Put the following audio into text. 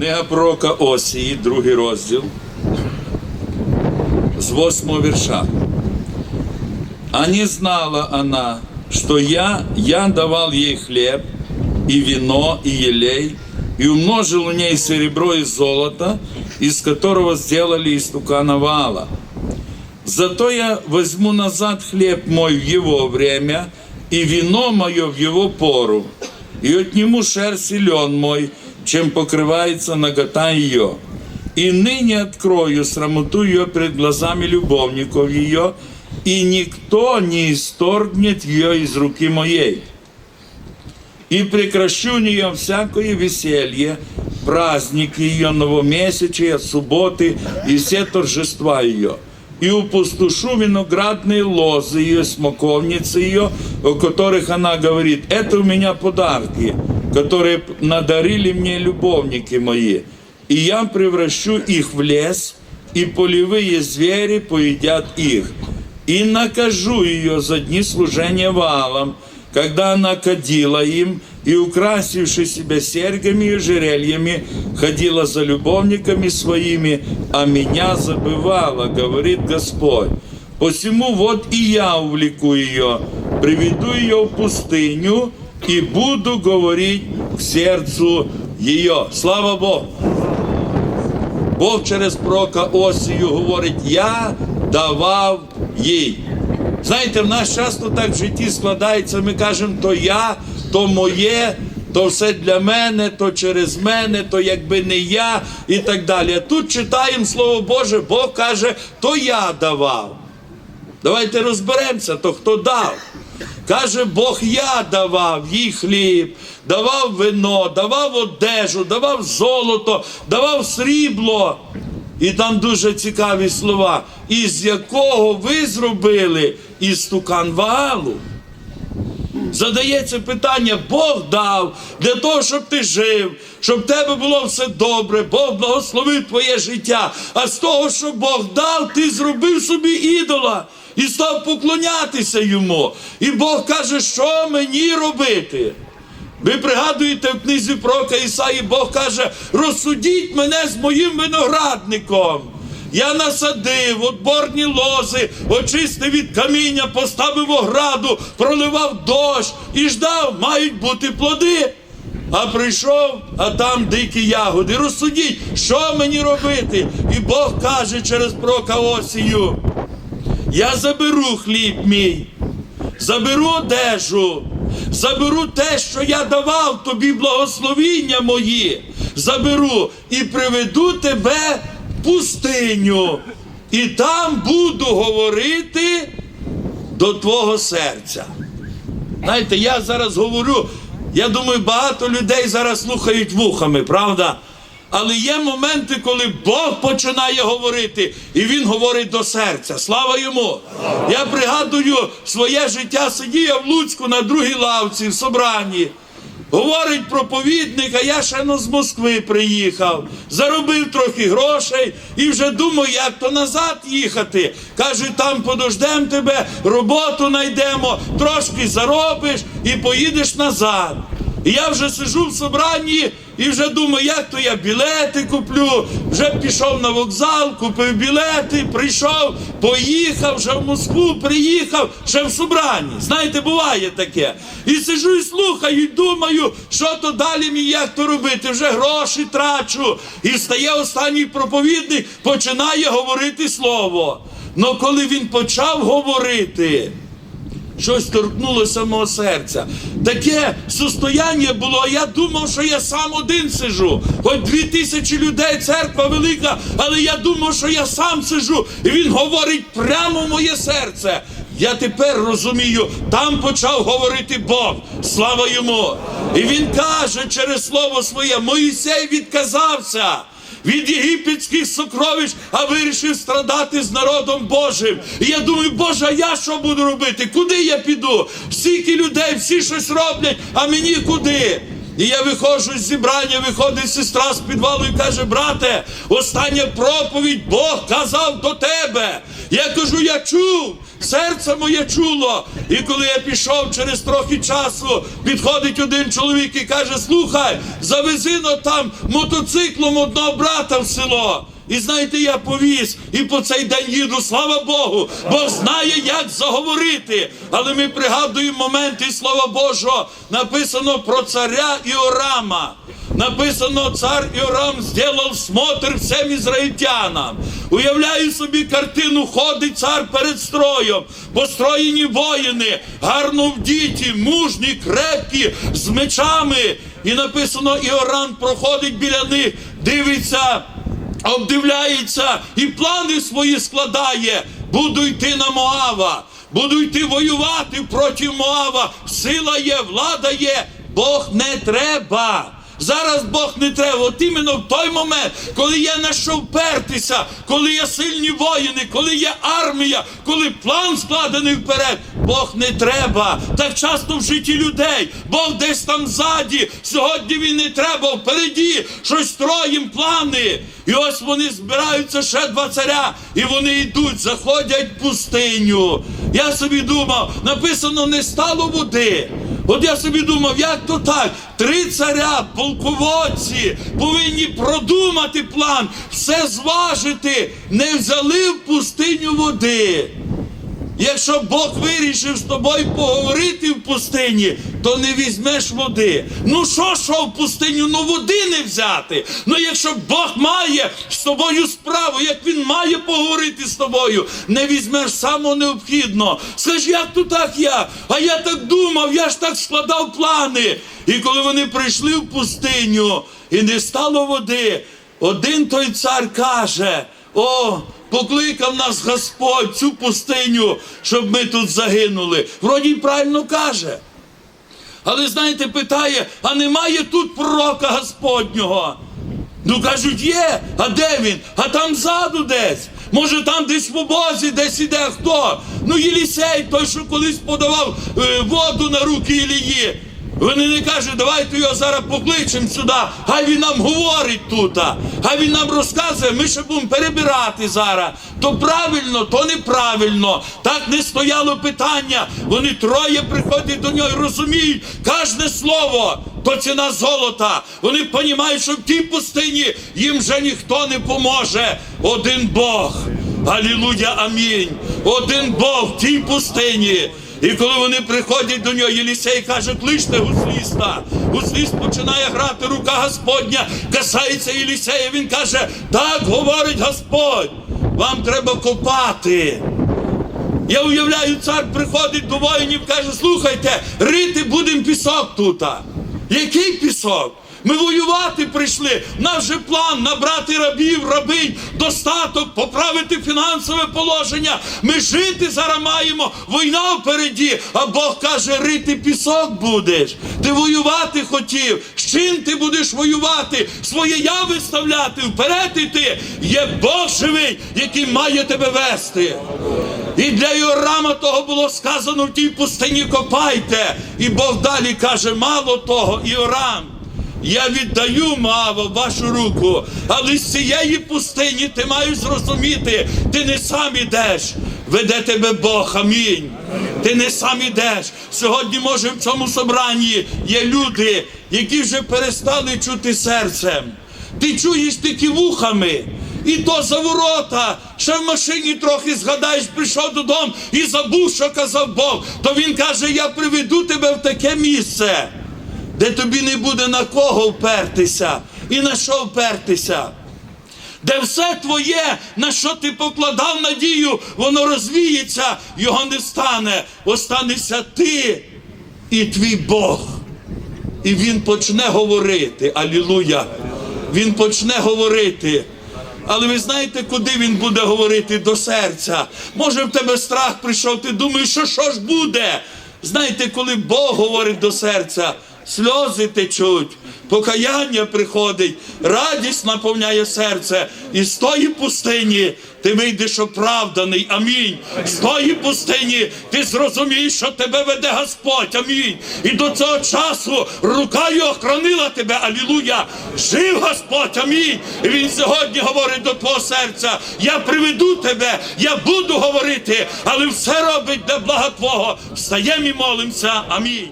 Книга пророка Осії, другий розділ, з восьмого вірша. А не знала она, что я, я давал ей хлеб, и вино, и елей, и умножил у ней серебро и золото, из которого сделали истукана вала. Зато я возьму назад хлеб мой в его время, и вино мое в его пору, и отниму шерсть и лен мой, чем покрывается нагота ее. И ныне открою срамоту ее пред глазами любовников ее, и никто не исторгнет ее из руки моей. И прекращу у нее всякое веселье, праздники ее, новомесячия, субботы и все торжества ее. И упустушу виноградные лозы ее, смоковницы ее, о которых она говорит, это у меня подарки, которые надарили мне любовники мои. И я превращу их в лес, и полевые звери поедят их. И накажу ее за дни служения валом, когда она кадила им, и, украсивши себя серьгами и ожерельями, ходила за любовниками своими, а меня забывала, говорит Господь. Посему вот и я увлеку ее, приведу ее в пустыню и буду говорить к сердцу ее. Слава Богу! Бог через пророка Осію говорить, я давав їй. Знаєте, в нас часто так в житті складається, ми кажемо, то я, то моє, то все для мене, то через мене, то якби не я і так далі. Тут читаємо Слово Боже, Бог каже, то я давав. Давайте розберемося, то хто дав. Каже, Бог я давав їй хліб, давав вино, давав одежу, давав золото, давав срібло. І там дуже цікаві слова, із якого ви зробили істукан Ваалу. Задається питання, Бог дав для того, щоб ти жив, щоб в тебе було все добре, Бог благословив твоє життя. А з того, що Бог дав, ти зробив собі ідола і став поклонятися йому. І Бог каже, що мені робити? Ви пригадуєте в книзі пророка Ісаї, Бог каже, розсудіть мене з моїм виноградником. Я насадив отборні лози, очистив від каміння, поставив ограду, проливав дощ і ждав, мають бути плоди. А прийшов, а там дикі ягоди. Розсудіть, що мені робити? І Бог каже через пророка Осію, я заберу хліб мій, заберу одежу, заберу те, що я давав тобі благословіння мої, заберу і приведу тебе в пустиню, і там буду говорити до твого серця. Знаєте, я зараз говорю, я думаю, багато людей зараз слухають вухами, правда? Але є моменти, коли Бог починає говорити, і Він говорить до серця. Слава йому! Я пригадую своє життя, сидів я в Луцьку на другій лавці в собранні. Говорить проповідник, а я ще ну, з Москви приїхав, заробив трохи грошей і вже думаю, як то назад їхати. Каже, там подождемо тебе, роботу знайдемо, трошки заробиш і поїдеш назад. І я вже сижу в собранні і вже думаю, як то я білети куплю. Вже пішов на вокзал, купив білети, прийшов, поїхав, вже в Москву приїхав, ще в собранні. Знаєте, буває таке. І сижу і слухаю, і думаю, що то далі мені як то робити. Вже гроші трачу. І стає останній проповідник, починає говорити слово. Но коли він почав говорити, щось торкнулося мого серця. Таке состояння було. Я думав, що я сам один сижу. Хоч дві тисячі людей, церква велика, але я думав, що я сам сижу. І він говорить прямо в моє серце. Я тепер розумію, там почав говорити Бог. Слава йому! І він каже через слово своє: Моїсей відказався від єгипетських сокровищ, а вирішив страдати з народом Божим. І я думаю, Боже, а я що буду робити? Куди я піду? Стільки людей, всі щось роблять, а мені куди? І я виходжу з зібрання, виходить сестра з підвалу і каже, брате, остання проповідь Бог казав до тебе. Я кажу, я чув. Серце моє чуло. І коли я пішов через трохи часу, підходить один чоловік і каже: Слухай, завези но там мотоциклом одного брата в село. І знаєте, я повіз і по цей день їду, слава Богу, Бог знає, як заговорити. Але ми пригадуємо моменти, слава Божого, написано про царя Іорама. Написано, цар Іорам зробив смотр всім ізраїльтянам. Уявляю собі картину, ходить цар перед строєм, построєні воїни, гарно вдіті, мужні, крепкі, з мечами. І написано, Іорам проходить біля них, дивиться обдивляється і плани свої складає. Буду йти на Моава, буду йти воювати проти Моава. Сила є, влада є, Бог не треба. Зараз Бог не треба. От іменно в той момент, коли є на що впертися, коли є сильні воїни, коли є армія, коли план складений вперед, Бог не треба. Так часто в житті людей. Бог десь там ззаді. Сьогодні він не треба. Впереді щось строїм плани. І ось вони збираються ще два царя, і вони йдуть, заходять в пустиню. Я собі думав, написано, не стало води. От я собі думав, як то так? Три царя, полководці повинні продумати план, все зважити, не взяли в пустиню води. Якщо Бог вирішив з тобою поговорити в пустині, то не візьмеш води. Ну що, що в пустиню? Ну води не взяти. Ну якщо Бог має з тобою справу, як він має поговорити з тобою, не візьмеш самого необхідного. Скажи, як то так я? А я так думав, я ж так складав плани. І коли вони прийшли в пустиню і не стало води, один той цар каже: О, покликав нас Господь цю пустиню, щоб ми тут загинули. Вроді й правильно каже. Але знаєте, питає, а немає тут пророка Господнього? Ну кажуть, є, а де він? А там ззаду десь. Може там десь в обозі, десь іде хто? Ну Єлісей, той, що колись подавав е, воду на руки Ілії. Вони не кажуть, давайте його зараз покличемо сюди, хай він нам говорить тут, хай він нам розказує, ми ще будемо перебирати зараз. То правильно, то неправильно. Так не стояло питання. Вони троє приходять до нього і розуміють кожне слово. То ціна золота. Вони розуміють, що в тій пустині їм вже ніхто не поможе. Один Бог. Алілуя, амінь. Один Бог в тій пустині. І коли вони приходять до нього, Єлісей каже, кличте гусліста. Гусліст починає грати, рука Господня касається Єлісея. Він каже, так говорить Господь, вам треба копати. Я уявляю, цар приходить до воїнів, каже, слухайте, рити будемо пісок тут. Який пісок? Ми воювати прийшли. Наш же план набрати рабів, рабинь, достаток, поправити фінансове положення. Ми жити зараз маємо. Війна впереді. А Бог каже, рити пісок будеш. Ти воювати хотів. З чим ти будеш воювати? Своє я виставляти, вперед іти. Є Бог живий, який має тебе вести. І для Йорама того було сказано в тій пустині копайте. І Бог далі каже, мало того, Іорам. Я віддаю Маава в вашу руку, але з цієї пустині ти маєш зрозуміти, ти не сам ідеш, веде тебе Бог, амінь. Ти не сам ідеш. Сьогодні, може, в цьому собранні є люди, які вже перестали чути серцем. Ти чуєш тільки вухами. І то за ворота, ще в машині трохи згадаєш, прийшов додому і забув, що казав Бог. То він каже: Я приведу тебе в таке місце де тобі не буде на кого впертися і на що впертися. Де все твоє, на що ти покладав надію, воно розвіється, його не стане. Останешся ти і твій Бог. І він почне говорити. Алілуя! Він почне говорити. Але ви знаєте, куди він буде говорити до серця? Може, в тебе страх прийшов, ти думаєш, що що ж буде? Знаєте, коли Бог говорить до серця, сльози течуть, покаяння приходить, радість наповняє серце. І з тої пустині ти вийдеш оправданий. Амінь. З тої пустині ти зрозумієш, що тебе веде Господь. Амінь. І до цього часу рука його охоронила тебе. Алілуя. Жив Господь. Амінь. І він сьогодні говорить до твого серця. Я приведу тебе, я буду говорити, але все робить для блага Твого. Встаємо і молимося. Амінь.